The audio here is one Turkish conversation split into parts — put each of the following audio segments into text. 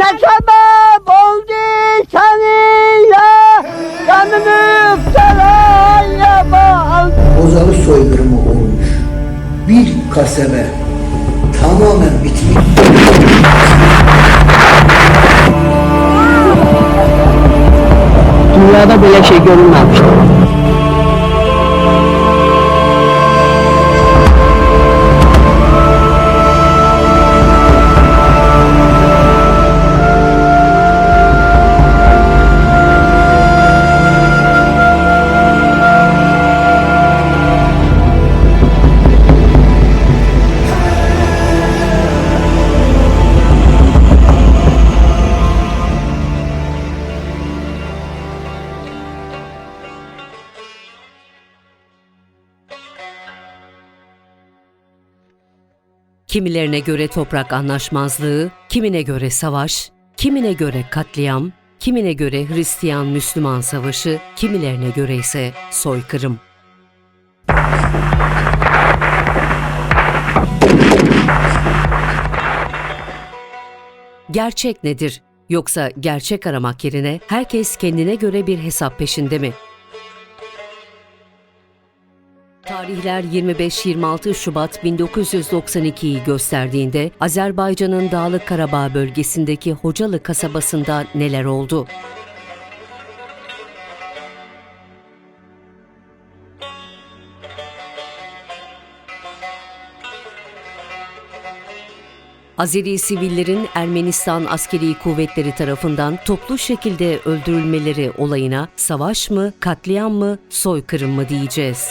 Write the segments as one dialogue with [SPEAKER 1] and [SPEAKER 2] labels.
[SPEAKER 1] Ne sebep oldu seninle Canını saraya bağlı
[SPEAKER 2] Bozalı soykırımı olmuş. Bir kasebe tamamen bitmiş.
[SPEAKER 1] Dünyada böyle şey görülmemiştir.
[SPEAKER 3] Kimilerine göre toprak anlaşmazlığı, kimine göre savaş, kimine göre katliam, kimine göre Hristiyan-Müslüman savaşı, kimilerine göre ise soykırım. Gerçek nedir? Yoksa gerçek aramak yerine herkes kendine göre bir hesap peşinde mi? Tarihler 25-26 Şubat 1992'yi gösterdiğinde Azerbaycan'ın Dağlık Karabağ bölgesindeki Hocalı kasabasında neler oldu? Azeri sivillerin Ermenistan askeri kuvvetleri tarafından toplu şekilde öldürülmeleri olayına savaş mı, katliam mı, soykırım mı diyeceğiz?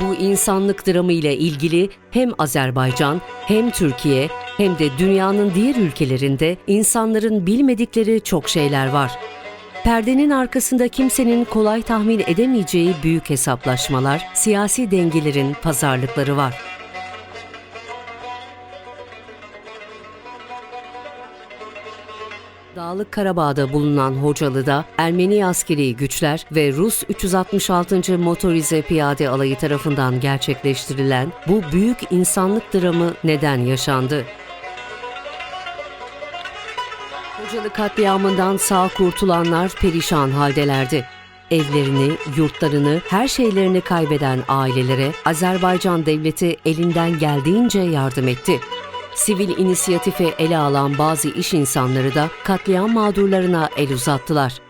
[SPEAKER 3] Bu insanlık dramı ile ilgili hem Azerbaycan hem Türkiye hem de dünyanın diğer ülkelerinde insanların bilmedikleri çok şeyler var. Perdenin arkasında kimsenin kolay tahmin edemeyeceği büyük hesaplaşmalar, siyasi dengelerin pazarlıkları var. Dağlık Karabağ'da bulunan Hocalı'da Ermeni askeri güçler ve Rus 366. Motorize Piyade Alayı tarafından gerçekleştirilen bu büyük insanlık dramı neden yaşandı? Hocalı katliamından sağ kurtulanlar perişan haldelerdi. Evlerini, yurtlarını, her şeylerini kaybeden ailelere Azerbaycan devleti elinden geldiğince yardım etti. Sivil inisiyatifi ele alan bazı iş insanları da katliam mağdurlarına el uzattılar.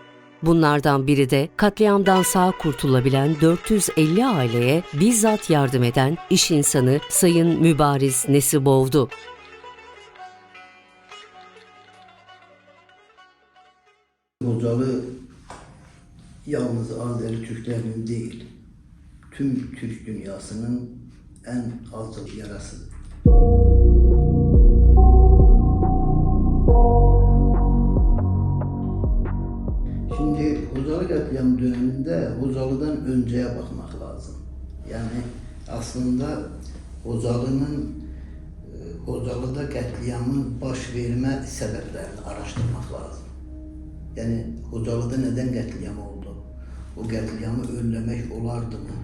[SPEAKER 3] Bunlardan biri de katliamdan sağ kurtulabilen 450 aileye bizzat yardım eden iş insanı Sayın Mübariz Nesibov'du.
[SPEAKER 2] Bozalı yalnız Azeri Türklerinin değil, tüm Türk dünyasının en acı yarasıdır. Katliam döneminde Hocalı'dan önceye bakmak lazım. Yani aslında Hocalı'nın e, Hocalı'da katliamın baş verme sebeplerini araştırmak lazım. Yani Hocalı'da neden katliam oldu? O katliamı önlemek olardı mı?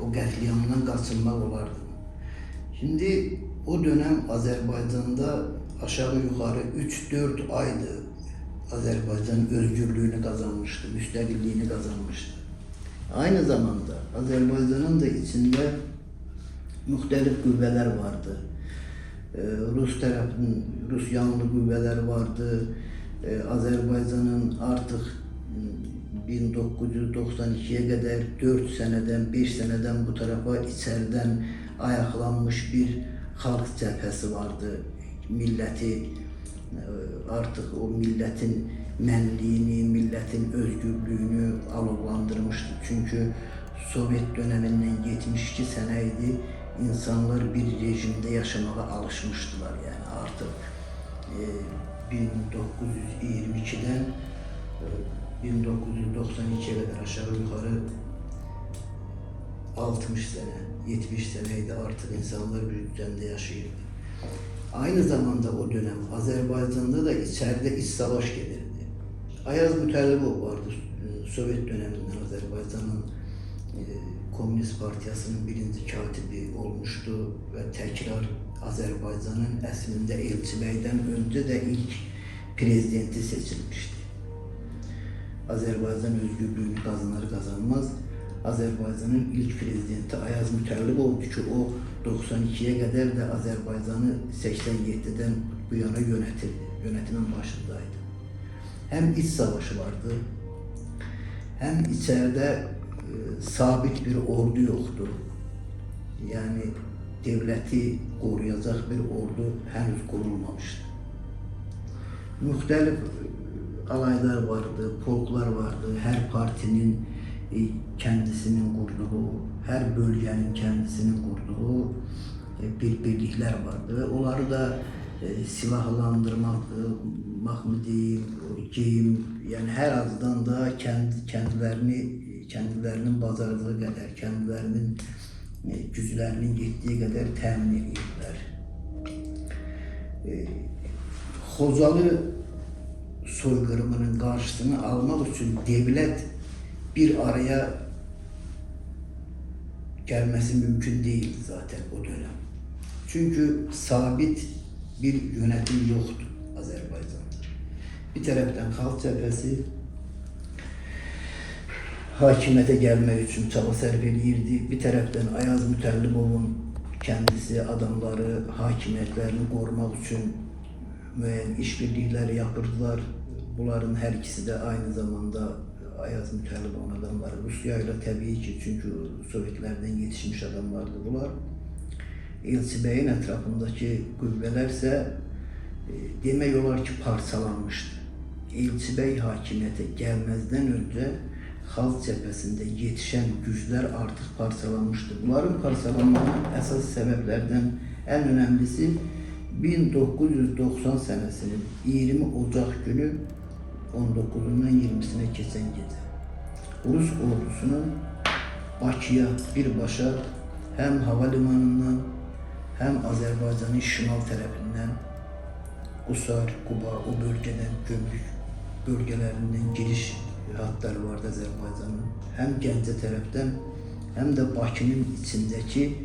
[SPEAKER 2] O katliamdan kaçınmak olardı mı? Şimdi o dönem Azerbaycan'da aşağı yukarı 3-4 aydı Azerbaycan özgürlüğünü kazanmıştı, müstakilliğini kazanmıştı. Aynı zamanda Azerbaycan'ın da içinde muhtelif kuvveler vardı. Ee, Rus tarafının, Rus yanlı kuvveler vardı. Ee, Azerbaycan'ın artık ım, 1992'ye kadar 4 seneden 5 seneden bu tarafa içeriden ayaklanmış bir halk cephesi vardı. Milleti artık o milletin menliğini, milletin özgürlüğünü alovlandırmıştı. Çünkü Sovyet döneminden 72 seneydi insanlar bir rejimde yaşamaya alışmıştılar yani artık e, 1922'den e, 1992'ye kadar aşağı yukarı 60 sene, 70 seneydi artık insanlar bir düzende yaşıyordu. Aynı zamanda o dönem Azerbaycan'da da içeride iç savaş gelirdi. Ayaz Mütellibov vardı e, Sovyet döneminden Azerbaycan'ın e, Komünist Partiyası'nın birinci katibi olmuştu ve tekrar Azerbaycan'ın əslində Elçi Bey'den önce de ilk prezidenti seçilmişti. Azerbaycan özgürlüğünü kazanır kazanmaz Azerbaycan'ın ilk prezidenti Ayaz Mütellib oldu ki o 92'ye kadar da Azerbaycan'ı 87'den bu yana yönetirdi. Yönetimin başındaydı. Hem iç savaşı vardı hem içeride e, sabit bir ordu yoktu. Yani devleti koruyacak bir ordu henüz kurulmamıştı. Muhtelif e, alaylar vardı, polklar vardı. Her partinin e, kendisinin kurduğu, her bölgenin kendisinin kurduğu e, bir birlikler vardı onları da e, silahlandırmak mı diyeyim, giyim yani her azdan da kendi kendilerini kendilerinin bacardığı kadar, kendilerinin e, yettiği kadar temin ediyorlar. E, Xocalı soykırımının karşısını almak için devlet bir araya gelmesi mümkün değildi zaten o dönem. Çünkü sabit bir yönetim yoktu Azerbaycan'da. Bir taraftan Halk Cephesi hakimiyete gelmek için çaba sarf. Bir taraftan Ayaz Mütellibov'un kendisi adamları hakimiyetlerini korumak için müəyyən işbirliklər yapırdılar. Bunların hər ikisi de aynı zamanda Ayaz Mütellibov'un adamları Rusya ile tabii ki çünkü Sovyetlerden yetişmiş adamlardı bunlar. Elçi Bey'in etrafındaki qüvvələr e, demək olar ki parçalanmıştı. Elçi Bey hakimiyete gelmezden önce Halk cephesinde yetişen güçler artık parçalanmıştı. Bunların parçalanmanın esas sebeplerden en önemlisi 1990 senesinin 20 Ocak günü 19'undan 20'sine geçen gece. Rus ordusunun Bakıya birbaşa hem havalimanından hem Azerbaycan'ın şimal tarafından Kusar, Kuba o bölgeden gümrük bölgelerinden giriş hatları vardı Azerbaycan'ın. Hem Gəncə taraftan hem de Bakı'nın içindeki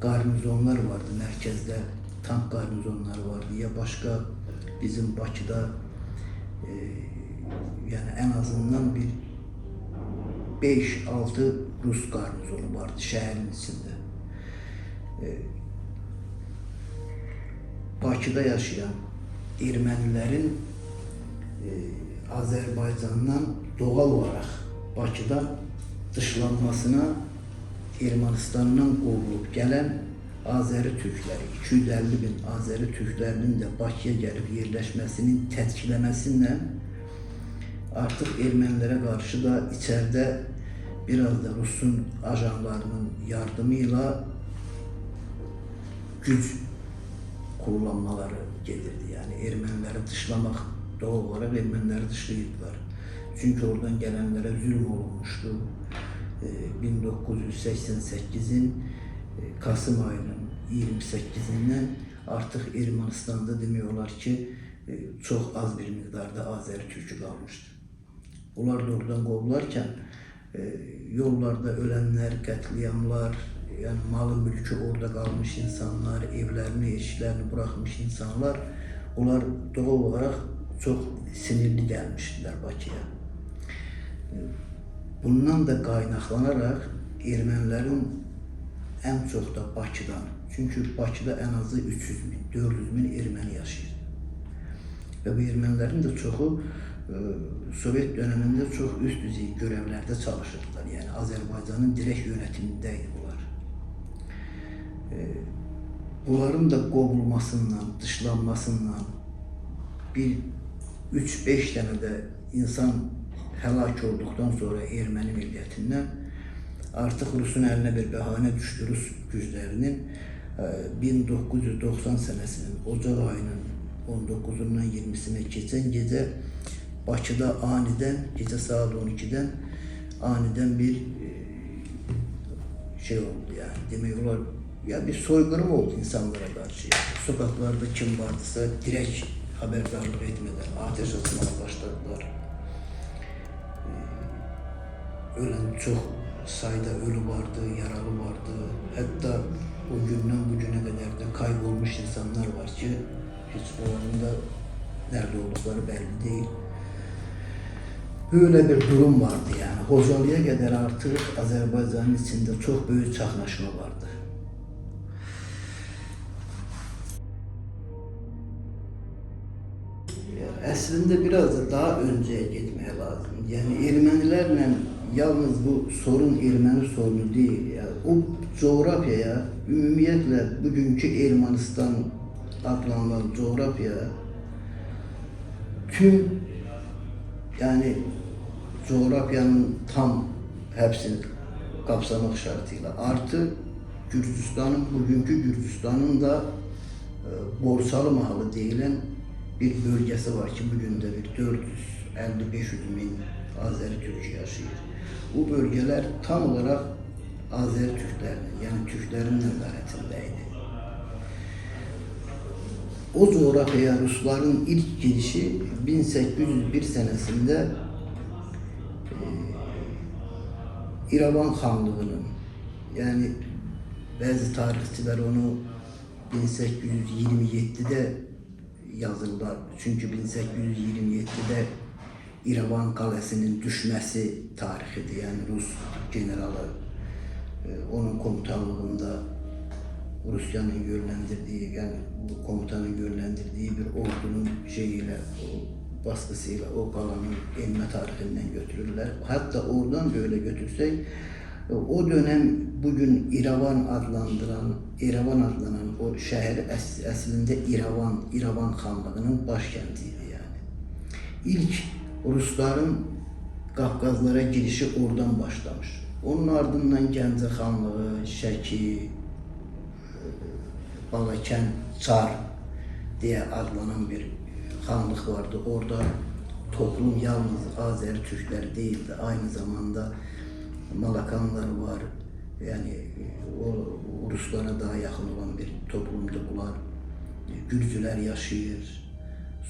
[SPEAKER 2] garnizonlar vardı merkezde. Tank garnizonları vardı. Ya başka bizim Bakı'da e, en azından bir 5-6 Rus garnizonu vardı şehrin içinde. E, Bakı'da yaşayan Ermenilerin e, Azerbaycan'dan doğal olarak Bakı'dan dışlanmasına Ermənistandan qovulub gələn Azeri Türkləri, 250 bin Azeri Türklərinin də Bakıya gəlib yerləşməsinin tətkikləməsinlə artıq ermənilərə qarşı da içəridə biraz da Rusun ajanlarının yardımıyla güc kullanmaları gelirdi. Yani Ermenileri dışlamak doğal olarak Ermenileri dışlayırdılar. Çünkü oradan gelenlere zulüm olunmuştu. Ee, 1988'in e, Kasım ayının 28'inden artık Ermenistan'da demiyorlar ki e, çok az bir miktarda Azeri Türk'ü kalmıştı. Onlar da oradan qovularkən e, yollarda ölənlər, qətliamlar, yəni malı mülkü orada qalmış insanlar, evlərini, eşiklərini buraxmış insanlar, onlar doğal olaraq çox sinirli gəlmişdilər Bakıya. E, bundan da qaynaqlanaraq ermənilərin ən çox da Bakıdan, çünki Bakıda ən azı 300 min, 400 min erməni yaşayır. Və bu ermənilərin də çoxu Sovyet döneminde çok üst düzey görevlerde çalışırdılar. Yani Azerbaycan'ın direkt yönetimindeydi bunlar. E, bunların da kovulmasından, dışlanmasından bir 3-5 tane de insan helak olduktan sonra Ermeni milletinden artık Rus'un eline bir bahane düştü Rus güçlerinin e, 1990 senesinin Ocak ayının 19'undan 20'sine geçen gece Bakı'da aniden gece saat 12'den aniden bir e, şey oldu yani demek olar ya bir soykırım oldu insanlara karşı. Sokaklarda kim vardıysa direkt haberdarlık etmeden ateş atmaya başladılar. Ee, ölen çok sayıda ölü vardı, yaralı vardı. Hatta o günden bugüne kadar da kaybolmuş insanlar var ki hiç oranında nerede oldukları belli değil. Böyle bir durum vardı yani. Hocalıya kadar artık Azerbaycan'ın içinde çok büyük çaklaşma vardı. Aslında biraz da daha önceye gitmeye lazım. Yani Ermenilerle yalnız bu sorun Ermeni sorunu değil. Ya. O coğrafyaya, ümumiyetle bugünkü Ermenistan adlanılan coğrafya tüm yani coğrafyanın tam hepsini kapsamak şartıyla artı Gürcistan'ın bugünkü Gürcistan'ın da e, Borsalı mahalı denilen bir bölgesi var ki bugün de bir 450-500 bin Azeri Türk yaşıyor. Bu bölgeler tam olarak Azeri Türklerinin yani Türklerin nezaretindeydi. O coğrafyaya Rusların ilk girişi 1801 senesinde İravan Hanlığı'nın yani bazı tarihçiler onu 1827'de yazırlar. Çünkü 1827'de İravan Kalesi'nin düşmesi tarihidir. Yani Rus generalı e, onun komutanlığında Rusya'nın yönlendirdiği yani bu komutanın yönlendirdiği bir ordunun şeyiyle baskısıyla o kalanın inme tarihinden götürürler. Hatta oradan böyle götürsek o dönem bugün İravan adlandıran, İravan adlanan o şehir es- aslında İravan, İravan Hanlığı'nın başkentiydi yani. İlk Rusların Kafkazlara girişi oradan başlamış. Onun ardından Gəncə Xanlığı, Şəki, Balakən, Çar diye adlanan bir hanlık vardı. Orada toplum yalnız Azeri Türkler değildi. Aynı zamanda Malakanlar var. Yani o Ruslara daha yakın olan bir toplumdu bunlar. Gürcüler yaşıyor.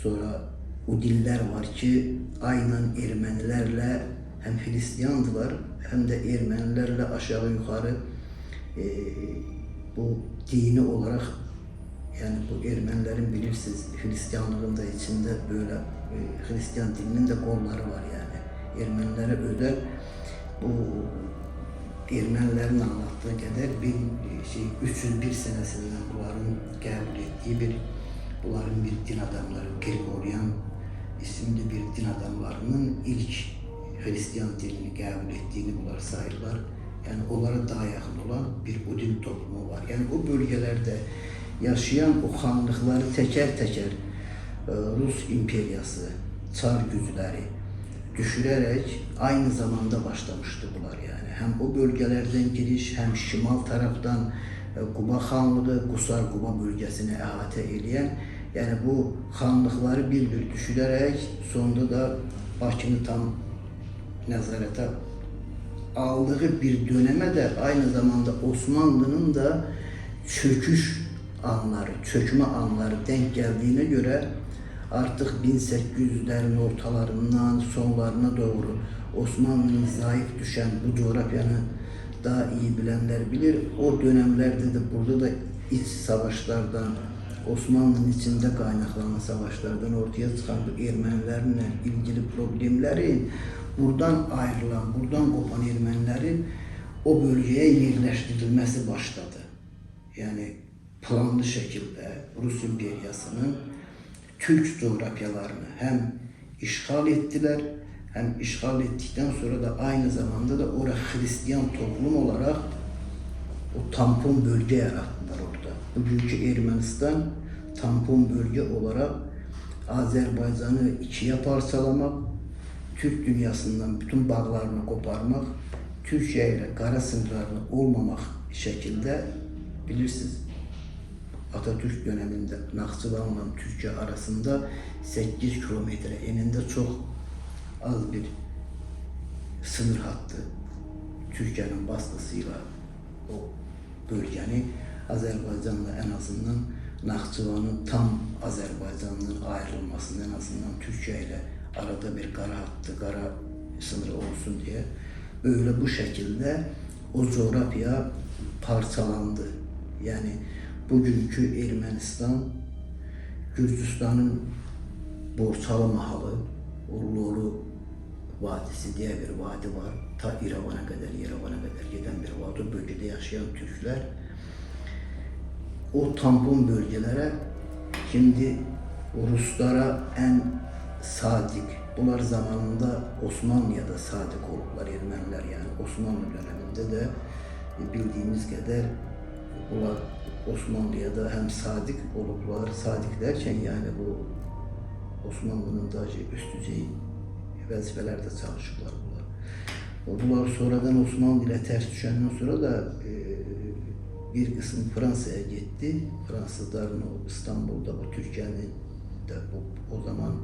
[SPEAKER 2] Sonra o diller var ki aynen Ermenilerle hem Hristiyandılar hem de Ermenilerle aşağı yukarı e, bu dini olarak yani bu Ermenilerin bilirsiniz Hristiyanlığın da içinde böyle e, Hristiyan dininin de kolları var yani. Ermenilere özel bu Ermenilerin anlattığı kadar bir şey 301 senesinden bunların kabul ettiği bir bunların bir din adamları Gregorian isimli bir din adamlarının ilk Hristiyan dinini kabul ettiğini bunlar sayırlar. Yani onlara daha yakın olan bir Udin toplumu var. Yani o bölgelerde yaşayan o hanlıkları teker teker e, Rus imperyası, Çar güçleri düşürerek aynı zamanda başlamıştı bunlar yani. Hem o bölgelerden giriş hem şimal taraftan e, Kuba Hanlığı, Gusar Kuba bölgesini ehate edeyen yani bu hanlıkları bir bir düşürerek sonunda da Bakı'nı tam nezarete aldığı bir döneme de aynı zamanda Osmanlı'nın da çöküş anları, çökme anları denk geldiğine göre artık 1800'lerin ortalarından sonlarına doğru Osmanlı'nın zayıf düşen bu coğrafyanı daha iyi bilenler bilir. O dönemlerde de burada da iç savaşlardan, Osmanlı'nın içinde kaynaklanan savaşlardan ortaya çıkan bu Ermenilerle ilgili problemlerin buradan ayrılan, buradan kopan Ermenilerin o bölgeye yerleştirilmesi başladı. Yani planlı şekilde Rus imperyasının Türk coğrafyalarını hem işgal ettiler hem işgal ettikten sonra da aynı zamanda da orada Hristiyan toplum olarak o tampon bölge yarattılar orada. Bugünkü Ermenistan tampon bölge olarak Azerbaycan'ı ikiye parçalamak, Türk dünyasından bütün bağlarını koparmak, Türkiye ile kara sınırlarını olmamak şekilde bilirsiniz Atatürk döneminde Nakçıvan'la Türkiye arasında 8 kilometre eninde çok az bir sınır hattı. Türkiye'nin baskısıyla o bölgeni Azerbaycan'la en azından Nakçıvan'ın tam Azerbaycan'ın ayrılmasını en azından Türkiye ile arada bir kara hattı, kara sınırı olsun diye böyle bu şekilde o coğrafya parçalandı. Yani bugünkü Ermənistan Gürcüstanın Borçalı mahalı, Urlulu Vadisi diye bir vadi var. Ta İrəvana kadar, Yerevan'a kadar giden bir vadi. O bölgede yaşayan Türkler o tampon bölgelere şimdi Ruslara en sadik, bunlar zamanında Osmanlı'ya da sadik oldular Ermeniler yani Osmanlı döneminde de bildiğimiz kadar bunlar Osmanlı'ya da hem sadik oldular, sadik derken yani bu Osmanlı'nın da üst düzey vazifelerde çalışıyorlar bunlar. Bunlar sonradan Osmanlı ile ters düşenden sonra da e, bir kısım Fransa'ya gitti. Fransızların o İstanbul'da bu Türkiye'nin de bu, o zaman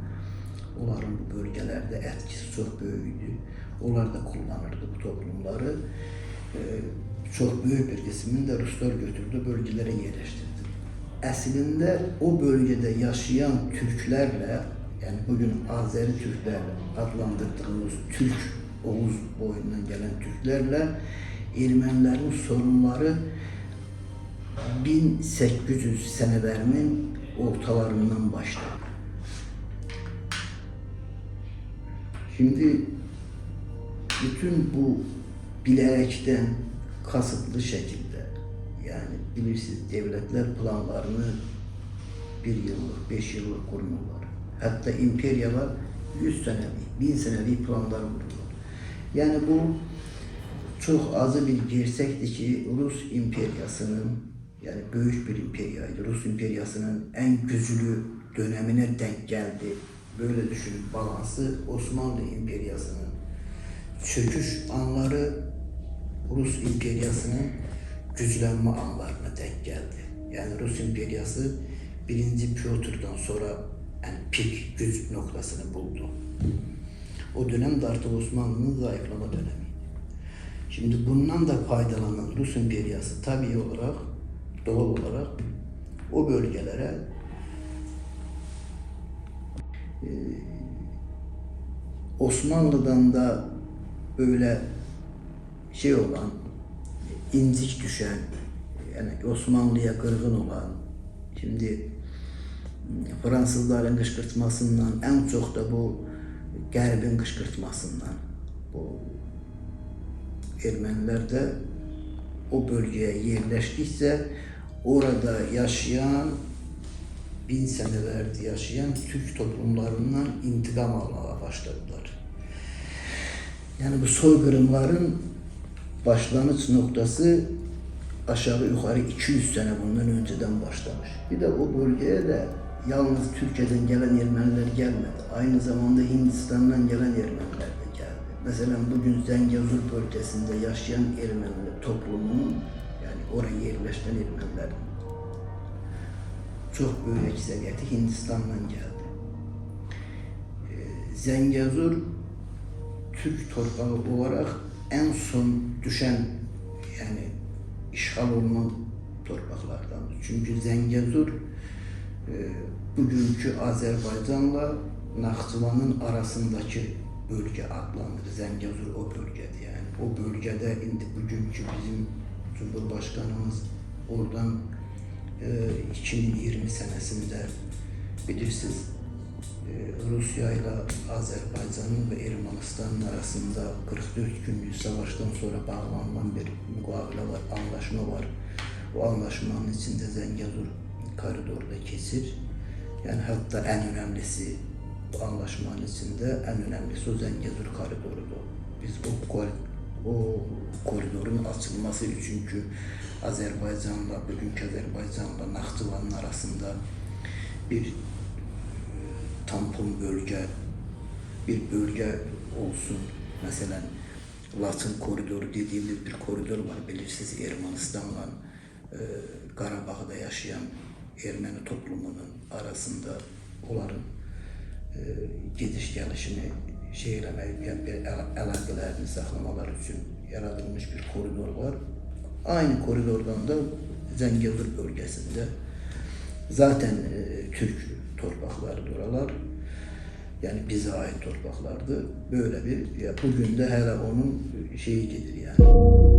[SPEAKER 2] onların bu bölgelerde etkisi çok büyüktü. Onlar da kullanırdı bu toplumları. E, çok büyük bir kısmını da Ruslar götürdü, bölgelere yerleştirdi. Aslında o bölgede yaşayan Türklerle yani bugün Azeri Türkler adlandırdığımız Türk Oğuz boyundan gelen Türklerle Ermenilerin sorunları 1800 senelerinin ortalarından başladı. Şimdi bütün bu bilerekten kasıtlı şekilde yani bilirsiniz devletler planlarını bir yıllık, beş yıllık kurmuyorlar. Hatta imperyalar yüz senelik, bin senelik planlar kuruyorlar. Yani bu çok azı bir gerçekti ki Rus imperyasının yani büyük bir imperyaydı. Rus imperyasının en güçlü dönemine denk geldi. Böyle düşünün balansı Osmanlı imperyasının çöküş anları Rus imperyasının güçlenme anlarına denk geldi. Yani Rus imperyası birinci Pyotr'dan sonra yani pik güç noktasını buldu. O dönem de artık Osmanlı'nın zayıflama dönemiydi. Şimdi bundan da faydalanan Rus imperyası tabii olarak, doğal olarak o bölgelere e, Osmanlı'dan da böyle şey olan, inzik düşen, yani Osmanlı'ya kırgın olan, şimdi Fransızların kışkırtmasından, en çok da bu Qərbin kışkırtmasından, bu Ermeniler de o bölgeye yerleştiyse orada yaşayan bin senelerdir yaşayan Türk toplumlarından intikam almaya başladılar. Yani bu soykırımların başlangıç noktası aşağı yukarı 200 sene bundan önceden başlamış. Bir de o bölgeye de yalnız Türkiye'den gelen Ermeniler gelmedi. Aynı zamanda Hindistan'dan gelen Ermeniler de geldi. Mesela bugün Zengezur bölgesinde yaşayan Ermeniler toplumunun yani oraya yerleşen Ermeniler çok büyük ekseriyeti Hindistan'dan geldi. Ee, Zengezur Türk torpağı olarak en son düşen yani işgal olunan torpaklardan. Çünkü Zengezur e, bugünkü Azerbaycan'la Naxçıvanın arasındaki bölge adlanır. Zengezur o bölgede yani. O bölgede indi bugünkü bizim Cumhurbaşkanımız oradan e, 2020 senesinde bilirsiniz Rusya ile Azerbaycan'ın ve Ermenistan'ın arasında 44 günlük savaştan sonra bağlanan bir mukavele var, anlaşma var. O anlaşmanın içinde Zengezur koridorda kesir. Yani hatta en önemlisi bu anlaşmanın içinde en önemlisi o Zengezur koridorudur. Biz o, o koridorun açılması çünkü Azerbaycan'la, bugünkü Azerbaycan'la Naxçıvan'ın arasında bir tampon bölge, bir bölge olsun. Mesela Laçın koridoru dediğimiz bir koridor var. Bilirsiniz Ermenistan'la e, Qarabağda yaşayan Ermeni toplumunun arasında onların e, gidiş gelişini bir əla- əlaqələrini saxlamalar üçün yaradılmış bir koridor var. Aynı koridordan da Zengezur bölgesinde zaten e, Türk torpaqları oralar. Yani bize ait topraklardı. Böyle bir, ya bugün de hele onun şeyidir yani.